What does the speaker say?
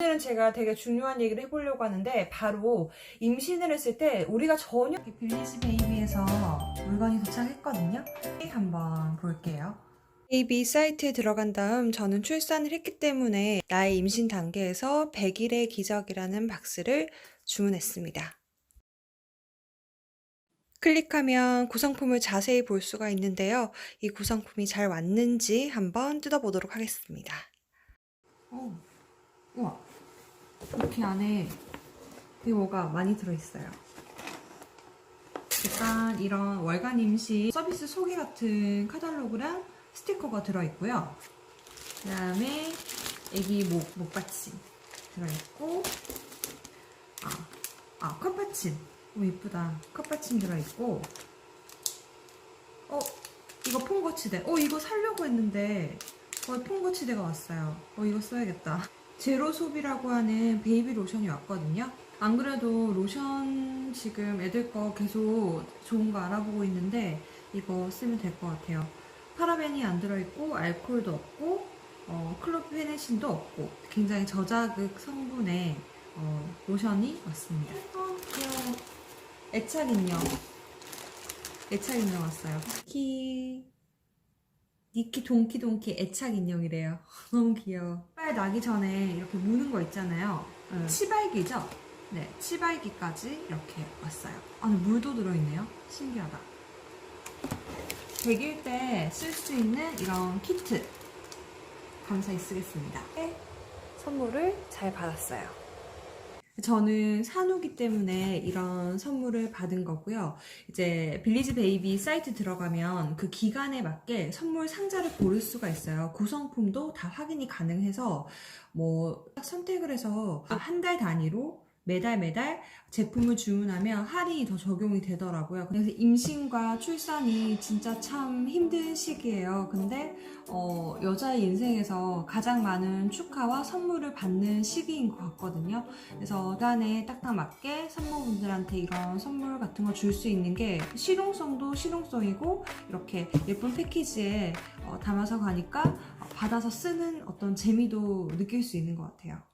오늘은 제가 되게 중요한 얘기를 해보려고 하는데 바로 임신을 했을 때 우리가 전혀 빌리지 베이비에서 물건이 도착했거든요. 한번 볼게요. 베이비 사이트에 들어간 다음 저는 출산을 했기 때문에 나의 임신 단계에서 100일의 기적이라는 박스를 주문했습니다. 클릭하면 구성품을 자세히 볼 수가 있는데요. 이 구성품이 잘 왔는지 한번 뜯어보도록 하겠습니다. 오, 우와. 이렇게 안에 되게 뭐가 많이 들어있어요. 일단 이런 월간 임시 서비스 소개 같은 카탈로그랑 스티커가 들어있고요. 그 다음에 애기 목, 목받침 들어있고, 아, 아, 컵받침. 오, 이쁘다. 컵받침 들어있고, 어, 이거 폰거치대. 어, 이거 살려고 했는데, 어, 폰거치대가 왔어요. 어, 이거 써야겠다. 제로 소비라고 하는 베이비 로션이 왔거든요. 안 그래도 로션 지금 애들 거 계속 좋은 거 알아보고 있는데 이거 쓰면 될 것 같아요. 파라벤이 안 들어있고 알코올도 없고 어, 클로페네신도 없고 굉장히 저자극 성분의 어, 로션이 왔습니다. 어, 귀여워. 애착 인형. 애착 인형 왔어요. 키 니키 동키 동키 애착 인형이래요. 너무 귀여워. 빨 나기 전에 이렇게 무는 거 있잖아요. 치발기죠? 네, 치발기까지 이렇게 왔어요. 안에 물도 들어있네요. 신기하다. 100일 때 쓸 수 있는 이런 키트 감사히 쓰겠습니다. 네, 선물을 잘 받았어요. 저는 산후기 때문에 이런 선물을 받은 거고요. 이제 빌리지 베이비 사이트 들어가면 그 기간에 맞게 선물 상자를 고를 수가 있어요. 구성품도 다 확인이 가능해서 뭐 선택을 해서 한 달 단위로 매달 매달 제품을 주문하면 할인이 더 적용이 되더라고요. 그래서 임신과 출산이 진짜 참 힘든 시기예요. 근데 어, 여자의 인생에서 가장 많은 축하와 선물을 받는 시기인 것 같거든요. 그래서 단에 딱딱 맞게 산모분들한테 이런 선물 같은 거 줄 수 있는 게 실용성도 실용성이고 이렇게 예쁜 패키지에 어, 담아서 가니까 어, 받아서 쓰는 어떤 재미도 느낄 수 있는 것 같아요.